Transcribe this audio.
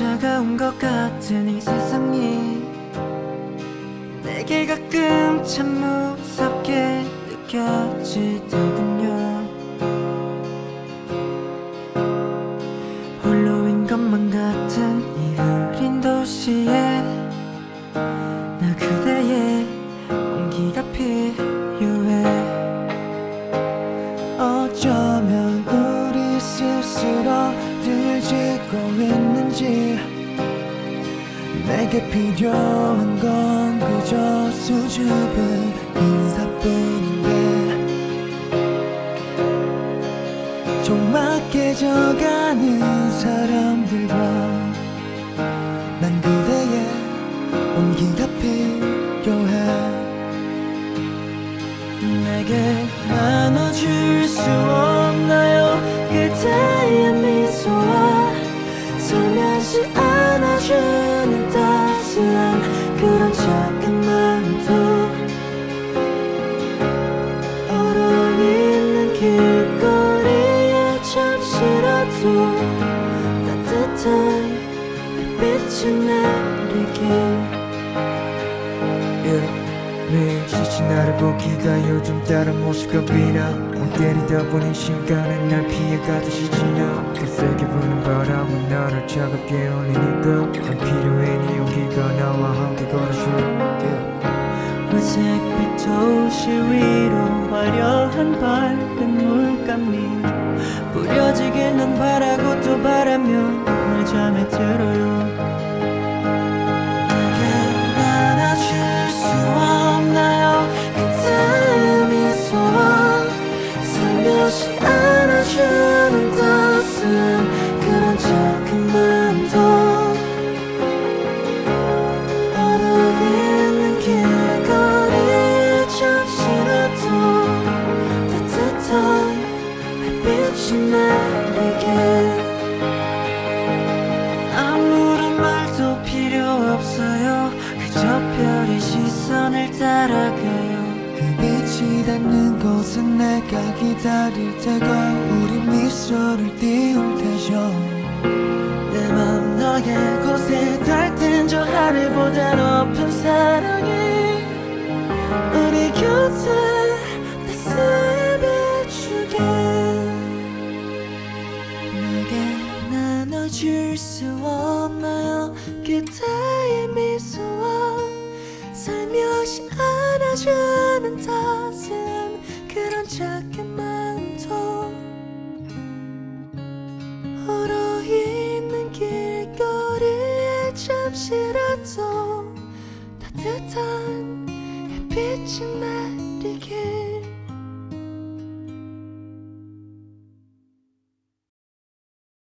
차가운 것 같은 이 세상이 내게 가끔 참 무섭게 느껴지더군요. 홀로인 것만 같은 이 흐린 도시에 내게 필요한 건 그저 수줍은 인사뿐인데 조막해져가는 사람들과 난 그대의 온기가 필요해. 내게 나눠줄 수 없나요? 그대의 미소와 살며시 안아주 햇빛이 내리길 매일 지친 나를 보기가 요즘 다른 모습과 비나. 멍 때리다 보니 시간은 날 피해가듯이 지나. 그 세게 부는 바람은 나를 차갑게 올리니까. 난 필요해 네 용기가 나와 함께 걸어줘. Yeah. 회색빛 도시 위로 화려한 밝은 물감이 뿌려지길 난 바라고 또 바라며. 늘 잠에 들어요. 살며시 안아주는 따스한 그런 작은 마음도 햇빛이 내리게 따라가요. 그 빛이 닿는 곳은 내가 기다릴 테고 우리 미소를 띄울 테죠. 내 맘 너의 곳에 땐저 하늘보다 높은 사랑이 우리 곁에 비추게 내게 나눠줄 수 없나요? 그대의 미소 안아주는 따스한 그런 작은 마음도 얼어 있는 길거리에 잠시라도 따뜻한 햇빛이 내리게